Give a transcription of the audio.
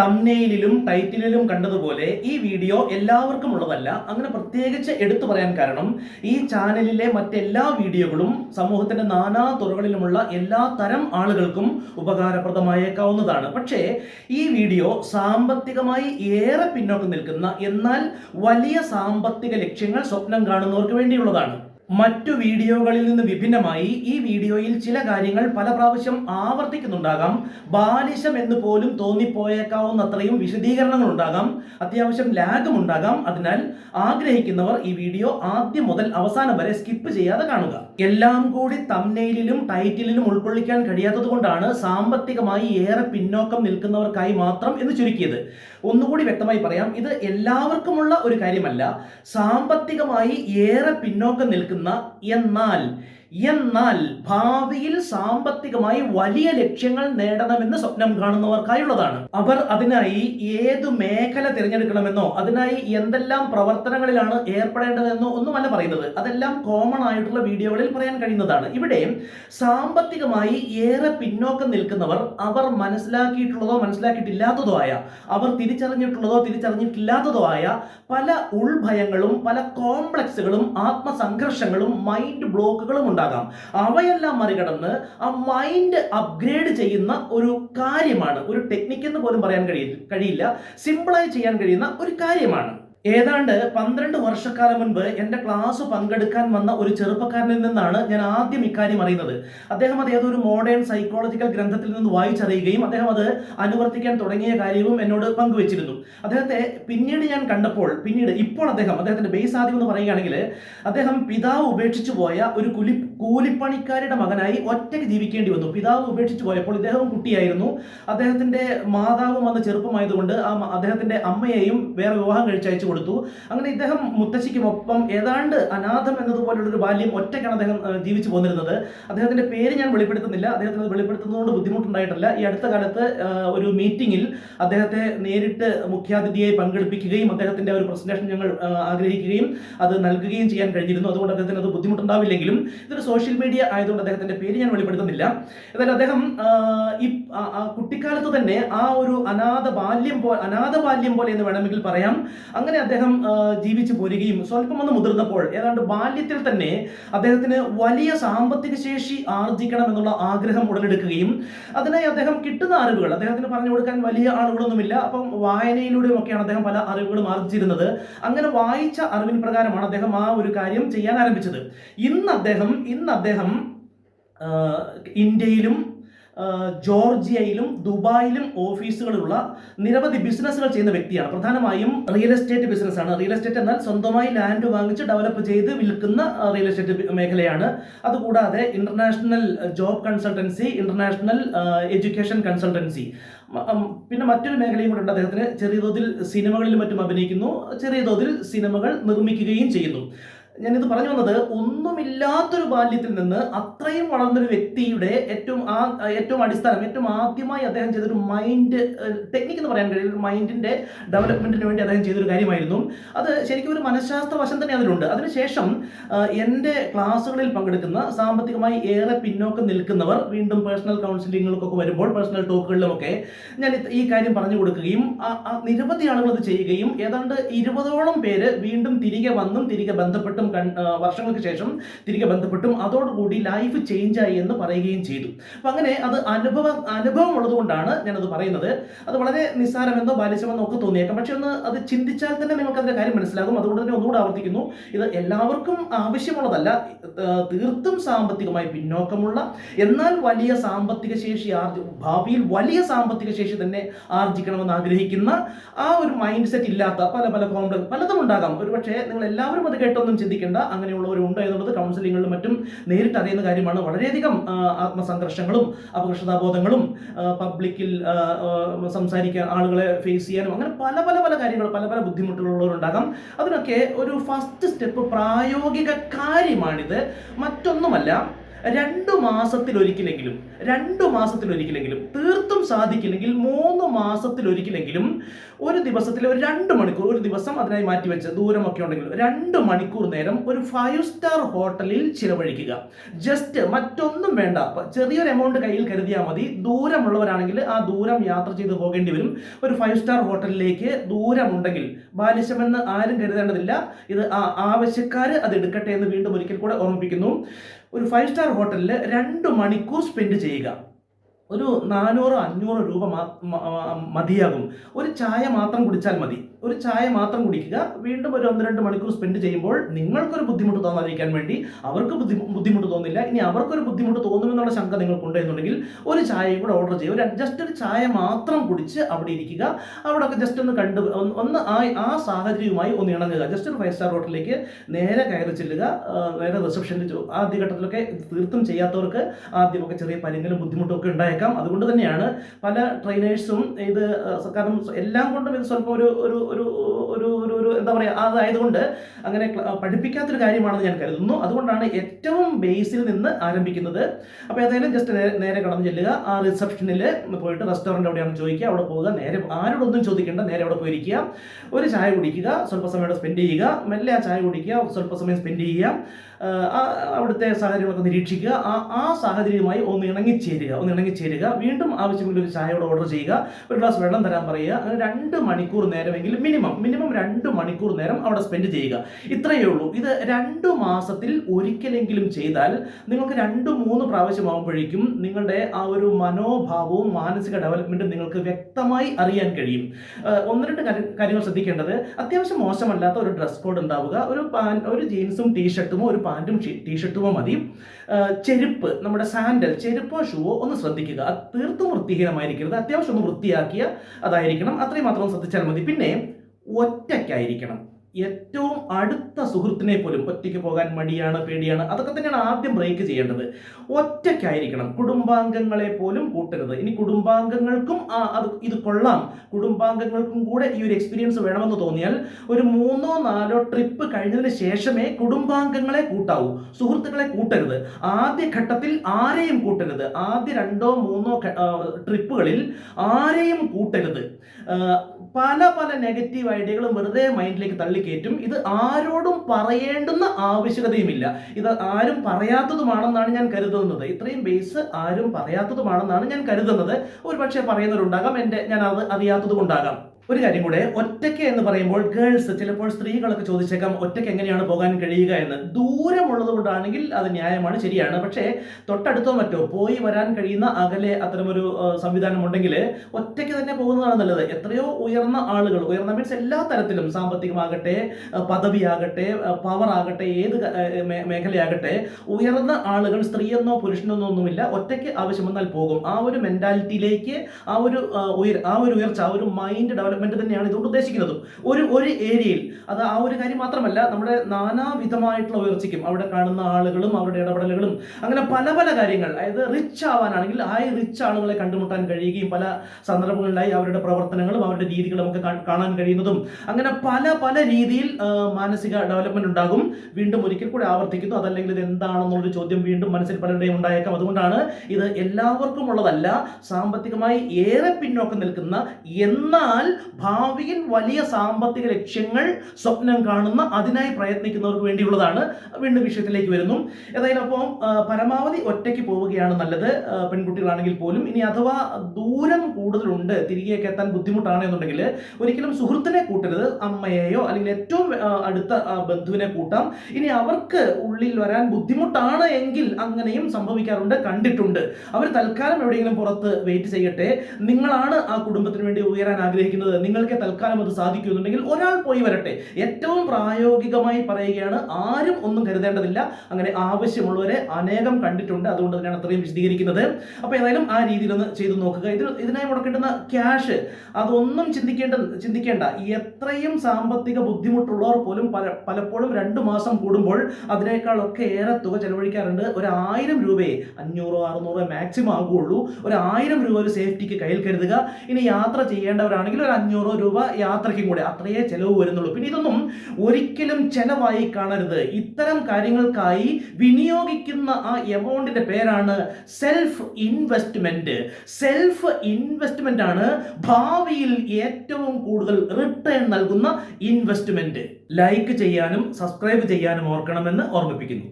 തമ്നെയിലും ടൈറ്റിലും കണ്ടതുപോലെ ഈ വീഡിയോ എല്ലാവർക്കും ഉള്ളതല്ല അങ്ങനെ പ്രത്യേകിച്ച് എടുത്തു പറയാൻ കാരണം ഈ ചാനലിലെ മറ്റെല്ലാ വീഡിയോകളും സമൂഹത്തിന്റെ നാനാ തുറകളിലുമുള്ള എല്ലാ തരം ആളുകൾക്കും ഉപകാരപ്രദമായേക്കാവുന്നതാണ്. പക്ഷേ ഈ വീഡിയോ സാമ്പത്തികമായി ഏറെ പിന്നോക്കം നിൽക്കുന്ന എന്നാൽ വലിയ സാമ്പത്തിക ലക്ഷ്യങ്ങൾ സ്വപ്നം കാണുന്നവർക്ക് വേണ്ടിയുള്ളതാണ്. മറ്റു വീഡിയോകളിൽ നിന്ന് വിഭിന്നമായി ഈ വീഡിയോയിൽ ചില കാര്യങ്ങൾ പല പ്രാവശ്യം ആവർത്തിക്കുന്നുണ്ടാകാം. ബാലിശം എന്ന് പോലും തോന്നിപ്പോയേക്കാവുന്നത്രയും വിശദീകരണങ്ങൾ ഉണ്ടാകാം അത്യാവശ്യം ലാഗും ഉണ്ടാകാം. അതിനാൽ ആഗ്രഹിക്കുന്നവർ ഈ വീഡിയോ ആദ്യം മുതൽ അവസാനം വരെ സ്കിപ്പ് ചെയ്യാതെ കാണുക. എല്ലാം കൂടി തമ്നെയിലും ടൈറ്റിലും ഉൾക്കൊള്ളിക്കാൻ കഴിയാത്തത് കൊണ്ടാണ് സാമ്പത്തികമായി ഏറെ പിന്നോക്കം നിൽക്കുന്നവർക്കായി മാത്രം എന്ന് ചുരുക്കിയത്. ഒന്നുകൂടി വ്യക്തമായി പറയാം ഇത് എല്ലാവർക്കുമുള്ള ഒരു കാര്യമല്ല. സാമ്പത്തികമായി ഏറെ പിന്നോക്കം നിൽക്കുന്ന എന്നാൽ എന്നാൽ ഭാവിയിൽ സാമ്പത്തികമായി വലിയ ലക്ഷ്യങ്ങൾ നേടണമെന്ന് സ്വപ്നം കാണുന്നവർക്കായുള്ളതാണ്. അവർ അതിനായി ഏത് മേഖല തിരഞ്ഞെടുക്കണമെന്നോ അതിനായി എന്തെല്ലാം പ്രവർത്തനങ്ങളിലാണ് ഏർപ്പെടേണ്ടതെന്നോ ഒന്നുമല്ല പറയുന്നത്. അതെല്ലാം കോമൺ ആയിട്ടുള്ള വീഡിയോകളിൽ പറയാൻ കഴിയുന്നതാണ്. ഇവിടെ സാമ്പത്തികമായി ഏറെ പിന്നോക്കം നിൽക്കുന്നവർ അവർ മനസ്സിലാക്കിയിട്ടുള്ളതോ മനസ്സിലാക്കിയിട്ടില്ലാത്തതോ ആയ അവർ തിരിച്ചറിഞ്ഞിട്ടുള്ളതോ തിരിച്ചറിഞ്ഞിട്ടില്ലാത്തതോ ആയ പല ഉൾഭയങ്ങളും പല കോംപ്ലക്സുകളും ആത്മസംഘർഷങ്ങളും മൈൻഡ് ബ്ലോക്കുകളും ഉണ്ടാകാം. അവയെല്ലാം മറികടന്ന് ആ മൈൻഡ് അപ്ഗ്രേഡ് ചെയ്യുന്ന ഒരു കാര്യമാണ്. ഒരു ടെക്നിക്ക് എന്ന് പോലും പറയാൻ കഴിയില്ല. സിമ്പിളായി ചെയ്യാൻ കഴിയുന്ന ഒരു കാര്യമാണ്. ഏതാണ്ട് പന്ത്രണ്ട് വർഷക്കാലം മുൻപ് എന്റെ ക്ലാസ് പങ്കെടുക്കാൻ വന്ന ഒരു ചെറുപ്പക്കാരനിൽ നിന്നാണ് ഞാൻ ആദ്യം ഇക്കാര്യം അറിയുന്നത്. അദ്ദേഹം അത് ഏതൊരു മോഡേൺ സൈക്കോളജിക്കൽ ഗ്രന്ഥത്തിൽ നിന്ന് വായിച്ചറിയുകയും അദ്ദേഹം അത് അനുവർത്തിക്കാൻ തുടങ്ങിയ കാര്യവും എന്നോട് പങ്കുവച്ചിരുന്നു. അദ്ദേഹത്തെ പിന്നീട് ഞാൻ കണ്ടപ്പോൾ പിന്നീട് ഇപ്പോൾ അദ്ദേഹം അദ്ദേഹത്തിന്റെ ബേസ് ആദ്യം എന്ന് പറയുകയാണെങ്കിൽ അദ്ദേഹം പിതാവ് ഉപേക്ഷിച്ചു പോയ ഒരു കുലി കൂലിപ്പണിക്കാരുടെ മകനായി ഒറ്റയ്ക്ക് ജീവിക്കേണ്ടി വന്നു. പിതാവ് ഉപേക്ഷിച്ചു പോയപ്പോൾ ഇദ്ദേഹവും കുട്ടിയായിരുന്നു. അദ്ദേഹത്തിന്റെ മാതാവും അന്ന് ചെറുപ്പമായതുകൊണ്ട് ആ അദ്ദേഹത്തിന്റെ അമ്മയെയും വേറെ വിവാഹം കഴിച്ചയച്ചു. കൊടുത്തു. അങ്ങനെ ഇദ്ദേഹം മുത്തശ്ശിക്കുമൊപ്പം ഏതാണ്ട് അനാഥം എന്നതുപോലുള്ള ഒരു ബാല്യം ഒറ്റയ്ക്കാണ് അദ്ദേഹം ജീവിച്ചു പോന്നിരുന്നത്. അദ്ദേഹത്തിന്റെ പേര് ഞാൻ വെളിപ്പെടുത്തുന്നില്ല. അദ്ദേഹത്തിന് അത് വെളിപ്പെടുത്തുന്നതുകൊണ്ട് ബുദ്ധിമുട്ടുണ്ടായിട്ടില്ല. ഈ അടുത്ത കാലത്ത് ഒരു മീറ്റിംഗിൽ അദ്ദേഹത്തെ നേരിട്ട് മുഖ്യാതിഥിയായി പങ്കെടുപ്പിക്കുകയും അദ്ദേഹത്തിന്റെ ഒരു പ്രസന്റേഷൻ ഞങ്ങൾ ആഗ്രഹിക്കുകയും അത് നൽകുകയും ചെയ്യാൻ കഴിഞ്ഞിരുന്നു. അതുകൊണ്ട് അദ്ദേഹത്തിന് അത് ബുദ്ധിമുട്ടുണ്ടാവില്ലെങ്കിലും ഇതൊരു സോഷ്യൽ മീഡിയ ആയതുകൊണ്ട് അദ്ദേഹത്തിന്റെ പേര് ഞാൻ വെളിപ്പെടുത്തുന്നില്ല. എന്നാൽ അദ്ദേഹം ഈ കുട്ടിക്കാലത്ത് തന്നെ ആ ഒരു അനാഥ ബാല്യം പോ അനാഥ ബാല്യം പോലെ എന്ന് വേണമെങ്കിൽ പറയാം. അങ്ങനെ അദ്ദേഹം ജീവിച്ചു പോരുകയും സ്വല്പം ഒന്ന് മുതിർന്നപ്പോൾ ഏതാണ്ട് ബാല്യത്തിൽ തന്നെ അദ്ദേഹത്തിന് വലിയ സാമ്പത്തിക ശേഷി ആർജിക്കണം എന്നുള്ള ആഗ്രഹം ഉടലെടുക്കുകയും അതിനായി അദ്ദേഹം കിട്ടുന്ന അറിവുകൾ അദ്ദേഹത്തിന് പറഞ്ഞു കൊടുക്കാൻ വലിയ ആളുകളൊന്നുമില്ല. അപ്പം വായനയിലൂടെയും ഒക്കെയാണ് അദ്ദേഹം പല അറിവുകളും ആർജിച്ചിരുന്നത്. അങ്ങനെ വായിച്ച അറിവിൻ പ്രകാരമാണ് അദ്ദേഹം ആ ഒരു കാര്യം ചെയ്യാൻ ആരംഭിച്ചത്. ഇന്ന് അദ്ദേഹം ഇന്ന് അദ്ദേഹം ഇന്ത്യയിലും ജോർജിയയിലും ദുബായിലും ഓഫീസുകളുള്ള നിരവധി ബിസിനസ്സുകൾ ചെയ്യുന്ന വ്യക്തിയാണ്. പ്രധാനമായും റിയൽ എസ്റ്റേറ്റ് ബിസിനസ്സാണ്. റിയൽ എസ്റ്റേറ്റ് എന്നാൽ സ്വന്തമായി ലാൻഡ് വാങ്ങിച്ച് ഡെവലപ്പ് ചെയ്ത് വിൽക്കുന്ന റിയൽ എസ്റ്റേറ്റ് മേഖലയാണ്. അതുകൂടാതെ international job consultancy international education consultancy പിന്നെ മറ്റൊരു മേഖലയും കൂടെ ഉണ്ട് അദ്ദേഹത്തിന്. ചെറിയ തോതിൽ സിനിമകളിൽ മറ്റും അഭിനയിക്കുന്നു. ചെറിയ തോതിൽ സിനിമകൾ നിർമ്മിക്കുകയും ചെയ്യുന്നു. ഞാനിത് പറഞ്ഞു വന്നത് ഒന്നുമില്ലാത്തൊരു ബാല്യത്തിൽ നിന്ന് അത്രയും വളർന്നൊരു വ്യക്തിയുടെ ഏറ്റവും ആ ഏറ്റവും അടിസ്ഥാനം ഏറ്റവും ആദ്യമായി അദ്ദേഹം ചെയ്തൊരു മൈൻഡ് ടെക്നിക്ക് എന്ന് പറയാൻ കഴിയും ഒരു മൈൻഡിന്റെ ഡെവലപ്മെന്റിന് വേണ്ടി അദ്ദേഹം ചെയ്തൊരു കാര്യമായിരുന്നു. അത് ശരിക്കും ഒരു മനഃശാസ്ത്ര വശം തന്നെ അതിലുണ്ട്. അതിനുശേഷം എന്റെ ക്ലാസ്സുകളിൽ പങ്കെടുക്കുന്ന സാമ്പത്തികമായി ഏറെ പിന്നോക്കം നിൽക്കുന്നവർ വീണ്ടും പേഴ്സണൽ കൗൺസിലിങ്ങുകൾക്കൊക്കെ വരുമ്പോൾ പേഴ്സണൽ ടോക്കുകളിലുമൊക്കെ ഞാൻ ഈ കാര്യം പറഞ്ഞു കൊടുക്കുകയും നിരവധി ആളുകൾ അത് ചെയ്യുകയും ഏതാണ്ട് ഇരുപതോളം പേര് വീണ്ടും തിരികെ വന്നും തിരികെ ബന്ധപ്പെട്ടും വർഷങ്ങൾക്ക് ശേഷം തിരികെ ബന്ധപ്പെട്ടും അതോടുകൂടി ലൈഫ് ചേഞ്ച് ആയി എന്ന് പറയുകയും ചെയ്തു. അപ്പം അങ്ങനെ അത് അനുഭവ അനുഭവം ഉള്ളതുകൊണ്ടാണ് ഞാനത് പറയുന്നത്. അത് വളരെ നിസ്സാരമെന്നോ ബാലിശമെന്നോ ഒക്കെ തോന്നിയേക്കാം. പക്ഷെ ഒന്ന് അത് ചിന്തിച്ചാൽ തന്നെ നിങ്ങൾക്ക് അതിന്റെ കാര്യം മനസ്സിലാകും. അതുകൊണ്ട് തന്നെ ഒന്നുകൂടെ ആവർത്തിക്കുന്നു. ഇത് എല്ലാവർക്കും ആവശ്യമുള്ളതല്ല. തീർത്തും സാമ്പത്തികമായി പിന്നോക്കമുള്ള എന്നാൽ വലിയ സാമ്പത്തിക ശേഷി ആർജി ഭാവിയിൽ വലിയ സാമ്പത്തിക ശേഷി തന്നെ ആർജിക്കണമെന്ന് ആഗ്രഹിക്കുന്ന ആ ഒരു മൈൻഡ് സെറ്റ് ഇല്ലാത്ത പല പല കോംപ്ലക്സ് പലതും ഉണ്ടാകാം. ഒരു പക്ഷേ നിങ്ങൾ എല്ലാവരും അത് കേട്ടൊന്നും ചിന്തിക്കേണ്ട അങ്ങനെയുള്ളവരുണ്ട് എന്നുള്ളത് കൗൺസിലിങ്ങുകളിലും മറ്റും നേരിട്ട് അറിയുന്ന കാര്യമാണ്. വളരെയധികം ആത്മസംഘർഷങ്ങളും അപകർഷതാബോധങ്ങളും പബ്ലിക്കിൽ സംസാരിക്കാൻ ആളുകളെ ഫേസ് ചെയ്യാനും അങ്ങനെ പല പല പല കാര്യങ്ങൾ പല പല ബുദ്ധിമുട്ടുകളുള്ളവരുണ്ടാകാം. അതിനൊക്കെ ഒരു ഫസ്റ്റ് സ്റ്റെപ്പ് പ്രായോഗിക കാര്യമാണിത്. മറ്റൊന്നുമല്ല രണ്ടു മാസത്തിൽ ഒരിക്കലെങ്കിലും രണ്ടു മാസത്തിൽ ഒരിക്കലെങ്കിലും തീർത്തും സാധിക്കില്ലെങ്കിൽ മൂന്ന് മാസത്തിൽ ഒരിക്കലെങ്കിലും ഒരു ദിവസത്തിൽ ഒരു രണ്ട് മണിക്കൂർ ഒരു ദിവസം അതിനായി മാറ്റിവെച്ച് ദൂരമൊക്കെ ഉണ്ടെങ്കിൽ രണ്ട് മണിക്കൂർ നേരം ഒരു ഫൈവ് സ്റ്റാർ ഹോട്ടലിൽ ചിലവഴിക്കുക. ജസ്റ്റ് മറ്റൊന്നും വേണ്ട. ചെറിയൊരു എമൗണ്ട് കയ്യിൽ കരുതിയാൽ മതി. ദൂരമുള്ളവരാണെങ്കിൽ ആ ദൂരം യാത്ര ചെയ്ത് പോകേണ്ടി വരും. ഒരു ഫൈവ് സ്റ്റാർ ഹോട്ടലിലേക്ക് ദൂരമുണ്ടെങ്കിൽ ബാലിശമെന്ന് ആരും കരുതേണ്ടതില്ല. ഇത് ആ ആവശ്യക്കാർ അത് എടുക്കട്ടെ എന്ന് വീണ്ടും ഒരിക്കൽ കൂടെ ഓർമ്മിപ്പിക്കുന്നു. ഒരു ഫൈവ് സ്റ്റാർ ഹോട്ടലിൽ രണ്ട് മണിക്കൂർ സ്പെൻഡ് ചെയ്യുക. ഒരു നാനൂറ് അഞ്ഞൂറ് രൂപ മതിയാകും. ഒരു ചായ മാത്രം കുടിച്ചാൽ മതി. ഒരു ചായ മാത്രം കുടിക്കുക. വീണ്ടും ഒരു ഒന്ന് രണ്ട് മണിക്കൂർ സ്പെൻഡ് ചെയ്യുമ്പോൾ നിങ്ങൾക്കൊരു ബുദ്ധിമുട്ട് തോന്നാതിരിക്കാൻ വേണ്ടി അവർക്ക് ബുദ്ധി ബുദ്ധിമുട്ട് തോന്നില്ല. ഇനി അവർക്കൊരു ബുദ്ധിമുട്ട് തോന്നുമെന്നുള്ള ശങ്ക നിങ്ങൾക്കുണ്ടെന്നുണ്ടെങ്കിൽ ഒരു ചായയും കൂടെ ഓർഡർ ചെയ്യുക. ഒരു ജസ്റ്റ് ഒരു ചായ മാത്രം കുടിച്ച് അവിടെ ഇരിക്കുക. അവിടെ ഒക്കെ ജസ്റ്റ് ഒന്ന് കണ്ട് ഒന്ന് ആ ആ സാഹചര്യവുമായി ഒന്ന് ഇണങ്ങുക. ജസ്റ്റ് ഒരു ഫൈവ് സ്റ്റാർ ഹോട്ടലിലേക്ക് നേരെ കയറി ചെല്ലുക. നേരെ റിസപ്ഷനിൽ ആദ്യഘട്ടത്തിലൊക്കെ തീർത്തും ചെയ്യാത്തവർക്ക് ആദ്യമൊക്കെ ചെറിയ പരിങ്ങലും ബുദ്ധിമുട്ടും ഒക്കെ ഉണ്ടായേക്കാം അതുകൊണ്ട് തന്നെയാണ് പല ട്രെയിനേഴ്സും ഇത് കാരണം എല്ലാം കൊണ്ടും ഇത് സ്വല്പം ഒരു ഒരു ഒരു ഒരു ഒരു ഒരു എന്താ പറയുക അതായതുകൊണ്ട് അങ്ങനെ പഠിപ്പിക്കാത്തൊരു കാര്യമാണെന്ന് ഞാൻ കരുതുന്നു. അതുകൊണ്ടാണ് ഏറ്റവും ബേസിൽ നിന്ന് ആരംഭിക്കുന്നത്. അപ്പോൾ ഏതായാലും ജസ്റ്റ് നേരെ കടന്നു ചെല്ലുക. ആ റിസപ്ഷനിൽ പോയിട്ട് റെസ്റ്റോറന്റ് എവിടെയാണ് ചോദിക്കുക. അവിടെ പോവുക. നേരെ ആരോടൊന്നും ചോദിക്കേണ്ട. നേരെ അവിടെ പോയിരിക്കുക. ഒരു ചായ കുടിക്കുക. സ്വല്പ സമയം സ്പെൻഡ് ചെയ്യുക. മെല്ലെ ആ ചായ കുടിക്കുക. സ്വല്പ സമയം സ്പെൻഡ് ചെയ്യുക. അവിടുത്തെ സാഹചര്യങ്ങളൊക്കെ നിരീക്ഷിക്കുക. ആ ആ സാഹചര്യവുമായി ഒന്ന് ഇണങ്ങിച്ചേരുക. ഒന്ന് ഇണങ്ങിച്ചേരുക. വീണ്ടും ആവശ്യമെങ്കിൽ ഒരു ചായയോട് ഓർഡർ ചെയ്യുക. ഒരു ഗ്ലാസ് വെള്ളം തരാൻ പറയുക. അങ്ങനെ രണ്ട് മണിക്കൂർ നേരമെങ്കിലും മിനിമം മിനിമം രണ്ട് മണിക്കൂർ നേരം അവിടെ സ്പെൻഡ് ചെയ്യുക. ഇത്രയേ ഉള്ളൂ. ഇത് രണ്ട് മാസത്തിൽ ഒരിക്കലെങ്കിലും ചെയ്താൽ നിങ്ങൾക്ക് രണ്ട് മൂന്ന് പ്രാവശ്യമാകുമ്പോഴേക്കും നിങ്ങളുടെ ആ ഒരു മനോഭാവവും മാനസിക ഡെവലപ്മെന്റും നിങ്ങൾക്ക് വ്യക്തമായി അറിയാൻ കഴിയും. ഒന്ന് രണ്ട് കാര്യങ്ങൾ ശ്രദ്ധിക്കേണ്ടത് അത്യാവശ്യം മോശമല്ലാത്ത ഒരു ഡ്രസ് കോഡ് ഉണ്ടാവുക. ഒരു ഒരു ജീൻസും ടീഷർട്ടും ഒരു പാന്റും ടീഷർട്ടുമോ മതി. ചെരുപ്പ് നമ്മുടെ സാൻഡൽ ചെരുപ്പോ ഷൂവോ ഒന്ന് ശ്രദ്ധിക്കുക. അത് തീർത്തും വൃത്തിഹീനമായിരിക്കരുത്. അത്യാവശ്യം ഒന്ന് വൃത്തിയാക്കിയ അതായിരിക്കണം. അത്രയും മാത്രം ശ്രദ്ധിച്ചാൽ മതി. പിന്നെ ഒറ്റയ്ക്കായിരിക്കണം. ഏറ്റവും അടുത്ത സുഹൃത്തിനെ പോലും ഒറ്റയ്ക്ക് പോകാൻ മടിയാണ് പേടിയാണ്. അതൊക്കെ തന്നെയാണ് ആദ്യം ബ്രേക്ക് ചെയ്യേണ്ടത്. ഒറ്റയ്ക്കായിരിക്കണം. കുടുംബാംഗങ്ങളെ പോലും കൂട്ടരുത്. ഇനി കുടുംബാംഗങ്ങൾക്കും അത് ഇത് കൊള്ളാം. കുടുംബാംഗങ്ങൾക്കും കൂടെ ഈ ഒരു എക്സ്പീരിയൻസ് വേണമെന്ന് തോന്നിയാൽ ഒരു മൂന്നോ നാലോ ട്രിപ്പ് കഴിഞ്ഞതിന് ശേഷമേ കുടുംബാംഗങ്ങളെ കൂട്ടാവൂ. സുഹൃത്തുക്കളെ കൂട്ടരുത്. ആദ്യ ഘട്ടത്തിൽ ആരെയും കൂട്ടരുത്. ആദ്യ രണ്ടോ മൂന്നോ ട്രിപ്പുകളിൽ ആരെയും കൂട്ടരുത്. പല പല നെഗറ്റീവ് ഐഡിയകളും വെറുതെ മൈൻഡിലേക്ക് തള്ളിക്കയറ്റും. ഇത് ആരോടും പറയേണ്ടുന്ന ആവശ്യകതയുമില്ല. ഇത് ആരും പറയാത്തതുമാണെന്നാണ് ഞാൻ കരുതുന്നത്. ഇത്രയും ബേസ് ആരും പറയാത്തതുമാണെന്നാണ് ഞാൻ കരുതുന്നത്. ഒരു പക്ഷേ പറയുന്നവരുണ്ടാകാം. എന്റെ ഞാൻ അത് അറിയാത്തത് കൊണ്ടാകാം ഒരു കാര്യം കൂടെ ഒറ്റയ്ക്ക് എന്ന് പറയുമ്പോൾ ഗേൾസ് ചിലപ്പോൾ സ്ത്രീകളൊക്കെ ചോദിച്ചേക്കാം ഒറ്റയ്ക്ക് എങ്ങനെയാണ് പോകാൻ കഴിയുക എന്ന്. ദൂരമുള്ളത് കൊണ്ടാണെങ്കിൽ അത് ന്യായമാണ് ശരിയാണ്. പക്ഷേ തൊട്ടടുത്തോ മറ്റോ പോയി വരാൻ കഴിയുന്ന അകലെ അത്തരമൊരു സംവിധാനം ഉണ്ടെങ്കിൽ ഒറ്റയ്ക്ക് തന്നെ പോകുന്നതാണ് നല്ലത്. എത്രയോ ഉയർന്ന ആളുകൾ ഉയർന്ന മീൻസ് എല്ലാ തരത്തിലും സാമ്പത്തികമാകട്ടെ പദവിയാകട്ടെ പവർ ആകട്ടെ ഏത് മേഖലയാകട്ടെ ഉയർന്ന ആളുകൾ സ്ത്രീയെന്നോ പുരുഷനെന്നോ ഒന്നുമില്ല. ഒറ്റയ്ക്ക് ആവശ്യം വന്നാൽ പോകും. ആ ഒരു മെന്റാലിറ്റിയിലേക്ക് ആ ഒരു ഉയർ ആ ഒരു ഉയർച്ച ആ ഒരു മൈൻഡ് ഡെവലപ്മെന്റ് തന്നെയാണ് ഇതുകൊണ്ട് ഉദ്ദേശിക്കുന്നത്. ഒരു ഒരു ഏരിയയിൽ അത് ആ ഒരു കാര്യം മാത്രമല്ല നമ്മുടെ നാനാവിധമായിട്ടുള്ള ഉയർച്ചയ്ക്കും അവിടെ കാണുന്ന ആളുകളും അവരുടെ ഇടപെടലുകളും അങ്ങനെ പല പല കാര്യങ്ങൾ അതായത് റിച്ച് ആവാനാണെങ്കിൽ ആ റിച്ച് ആളുകളെ കണ്ടുമുട്ടാൻ കഴിയുകയും പല സന്ദർഭങ്ങളിലായി അവരുടെ പ്രവർത്തനങ്ങളും അവരുടെ രീതികളും ഒക്കെ കാണാൻ കഴിയുന്നതും അങ്ങനെ പല പല രീതിയിൽ മാനസിക ഡെവലപ്മെന്റ് ഉണ്ടാകും. വീണ്ടും ഒരിക്കൽ കൂടി ആവർത്തിക്കുന്നു. അതല്ലെങ്കിൽ ഇത് എന്താണെന്നുള്ളൊരു ചോദ്യം വീണ്ടും മനസ്സിൽ പലരുടെയും ഉണ്ടായേക്കാം. അതുകൊണ്ടാണ് ഇത് എല്ലാവർക്കും ഉള്ളതല്ല സാമ്പത്തികമായി ഏറെ പിന്നോക്കം നിൽക്കുന്ന എന്നാൽ ഭാവിയിൽ വലിയ സാമ്പത്തിക ലക്ഷ്യങ്ങൾ സ്വപ്നം കാണുന്ന അതിനായി പ്രയത്നിക്കുന്നവർക്ക് വേണ്ടിയുള്ളതാണ് വീണ്ടും വിഷയത്തിലേക്ക് വരുന്നു. ഏതായാലും അപ്പോൾ പരമാവധി ഒറ്റയ്ക്ക് പോവുകയാണ് നല്ലത്. പെൺകുട്ടികളാണെങ്കിൽ പോലും. ഇനി അഥവാ ദൂരം കൂടുതലുണ്ട് തിരികെയൊക്കെ എത്താൻ ബുദ്ധിമുട്ടാണ് എന്നുണ്ടെങ്കിൽ ഒരിക്കലും സുഹൃത്തിനെ കൂട്ടരുത്. അമ്മയെയോ അല്ലെങ്കിൽ ഏറ്റവും അടുത്ത ബന്ധുവിനെ കൂട്ടാം. ഇനി അവർക്ക് ഉള്ളിൽ വരാൻ ബുദ്ധിമുട്ടാണ് എങ്കിൽ അങ്ങനെയും സംഭവിക്കാറുണ്ട് കണ്ടിട്ടുണ്ട്. അവർ തൽക്കാലം എവിടെയെങ്കിലും പുറത്ത് വെയിറ്റ് ചെയ്യട്ടെ. നിങ്ങളാണ് ആ കുടുംബത്തിന് വേണ്ടി ഉയരാൻ ആഗ്രഹിക്കുന്നത് നിങ്ങൾക്ക് തൽക്കാലം അത് സാധിക്കുന്നുണ്ടെങ്കിൽ ഒരാൾ പോയി വരട്ടെ. ഏറ്റവും പ്രായോഗികമായി പറയുകയാണ് ആരും ഒന്നും കരുതേണ്ടതില്ല. അങ്ങനെ ആവശ്യമുള്ളവരെ അനേകം കണ്ടിട്ടുണ്ട്. അതുകൊണ്ട് തന്നെയാണ് അത്രയും വിശദീകരിക്കുന്നത്. അപ്പോൾ ഏതായാലും ആ രീതിയിലൊന്ന് ചെയ്തു നോക്കുക. ഇതിന് ഇതിനായി മുടക്കേണ്ടുന്ന ക്യാഷ് അതൊന്നും ചിന്തിക്കേണ്ട ചിന്തിക്കേണ്ട. എത്രയും സാമ്പത്തിക ബുദ്ധിമുട്ടുള്ളവർ പോലും പല പലപ്പോഴും രണ്ട് മാസം കൂടുമ്പോൾ അതിനേക്കാളൊക്കെ ഏറെ തുക ചെലവഴിക്കാറുണ്ട്. ഒരു ആയിരം രൂപയെ അഞ്ഞൂറോ അറുന്നൂറോ മാക്സിമം ആകുള്ളൂ ഒരു ആയിരം രൂപ ഒരു സേഫ്റ്റിക്ക് കയ്യിൽ കരുതുക. ഇനി യാത്ര ചെയ്യേണ്ടവരാണെങ്കിൽ ഒരു അഞ്ഞൂറോ രൂപ യാത്രയ്ക്കും കൂടെ അത്രയേ ചെലവ് വരുന്നുള്ളൂ. പിന്നെ ഇതൊന്നും ഒരിക്കലും ചെലവായി കാണരുത്. ഇത്തരം കാര്യങ്ങൾക്കായി വിനിയോഗിക്കുന്ന ആ എമൗണ്ടിന്റെ പേരാണ് സെൽഫ് ഇൻവെസ്റ്റ്മെന്റ് സെൽഫ് ഇൻവെസ്റ്റ്മെന്റ് ആണ് ഭാവിയിൽ ഏറ്റവും കൂടുതൽ റിട്ടേൺ നൽകുന്ന ഇൻവെസ്റ്റ്മെന്റ് ലൈക്ക് ചെയ്യാനും സബ്സ്ക്രൈബ് ചെയ്യാനും ഓർക്കണമെന്ന് ഓർമ്മിപ്പിക്കുന്നു.